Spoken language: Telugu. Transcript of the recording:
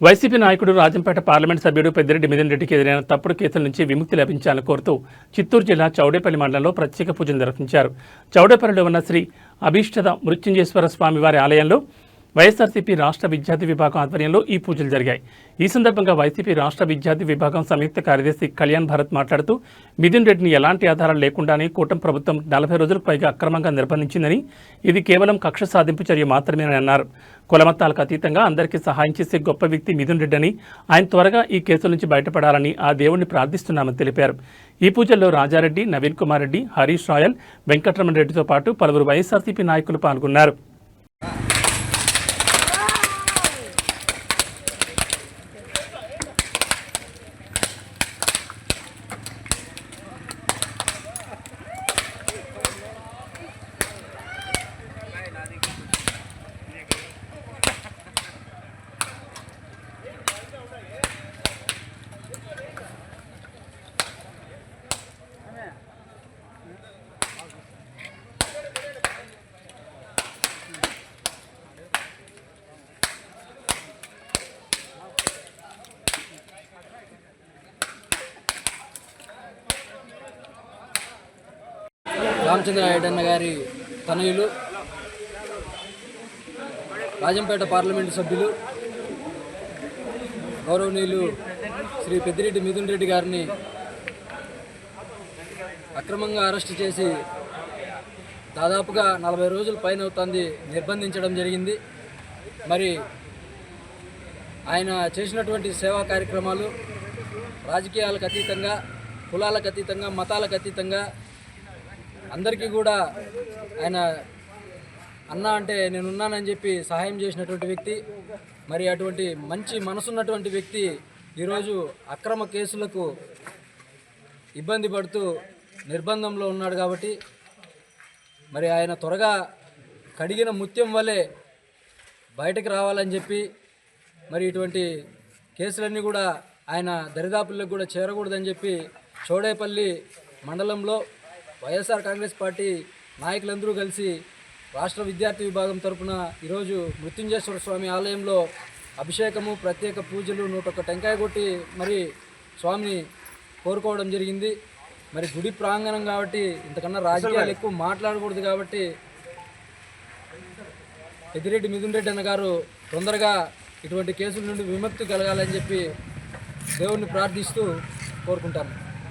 వైసీపీ నాయకుడు రాజంపేట పార్లమెంట్ సభ్యుడు పెద్దిరెడ్డి మిథున్ రెడ్డికి ఎదురైన తప్పుడు కేసుల నుంచి విముక్తి లభించాలని కోరుతూ చిత్తూరు జిల్లా చౌడేపల్లి మండలంలో ప్రత్యేక పూజలు నిర్వహించారు. చౌడేపల్లిలో ఉన్న శ్రీ అభీష్టద మృత్యుంజేశ్వర స్వామి వారి ఆలయంలో వైఎస్ఆర్సీపీ రాష్ట్ర విద్యార్థి విభాగం ఆధ్వర్యంలో ఈ పూజలు జరిగాయి. ఈ సందర్భంగా వైసీపీ రాష్ట్ర విద్యార్థి విభాగం సంయుక్త కార్యదర్శి కళ్యాణ్ భరత్ మాట్లాడుతూ మిథున్ రెడ్డిని ఎలాంటి ఆధారాలు లేకుండానే కూటమి ప్రభుత్వం నలభై రోజులకు పైగా అక్రమంగా నిర్బంధించిందని ఇది కేవలం కక్ష సాధింపు చర్య మాత్రమేనని అన్నారు. కులమతాలకు అతీతంగా అందరికీ సహాయం చేసే గొప్ప వ్యక్తి మిథున్ రెడ్డి అని ఆయన త్వరగా ఈ కేసుల నుంచి బయటపడాలని ఆ దేవుణ్ణి ప్రార్థిస్తున్నామని తెలిపారు. ఈ పూజల్లో రాజారెడ్డి నవీన్ కుమార్ రెడ్డి హరీష్ రాయల్ వెంకటరమణ రెడ్డితో పాటు పలువురు వైఎస్ఆర్సీపీ నాయకులు పాల్గొన్నారు. రామచంద్రారెడ్డి గారి తనయులు రాజంపేట పార్లమెంటు సభ్యులు గౌరవనీయులు శ్రీ పెద్దిరెడ్డి మిథున్ రెడ్డి గారిని అక్రమంగా అరెస్టు చేసి దాదాపుగా నలభై రోజుల పైన అవుతుంది నిర్బంధించడం జరిగింది. మరి ఆయన చేసినటువంటి సేవా కార్యక్రమాలు రాజకీయాలకు అతీతంగా కులాలకు అతీతంగా మతాలకు అతీతంగా అందరికీ కూడా ఆయన అన్న అంటే నేనున్నానని చెప్పి సహాయం చేసినటువంటి వ్యక్తి మరి అటువంటి మంచి మనసున్నటువంటి వ్యక్తి ఈరోజు అక్రమ కేసులకు ఇబ్బంది పడుతూ నిర్బంధంలో ఉన్నాడు కాబట్టి మరి ఆయన త్వరగా కడిగిన ముత్యం వలె బయటకు రావాలని చెప్పి మరి ఇటువంటి కేసులన్నీ కూడా ఆయన దరిదాపులకు కూడా చేరకూడదని చెప్పి చోడేపల్లి మండలంలో వైఎస్ఆర్ కాంగ్రెస్ పార్టీ నాయకులందరూ కలిసి రాష్ట్ర విద్యార్థి విభాగం తరపున ఈరోజు మృత్యుంజేశ్వర స్వామి ఆలయంలో అభిషేకము ప్రత్యేక పూజలు నూట ఒక్క టెంకాయ కొట్టి మరి స్వామిని కోరుకోవడం జరిగింది. మరి గుడి ప్రాంగణం కాబట్టి ఇంతకన్నా రాజకీయాలు ఎక్కువ మాట్లాడకూడదు కాబట్టి పెద్దిరెడ్డి మిథున్ రెడ్డి అన్న గారు తొందరగా ఇటువంటి కేసుల నుండి విముక్తి కలగాలని చెప్పి దేవుణ్ణి ప్రార్థిస్తూ కోరుకుంటాను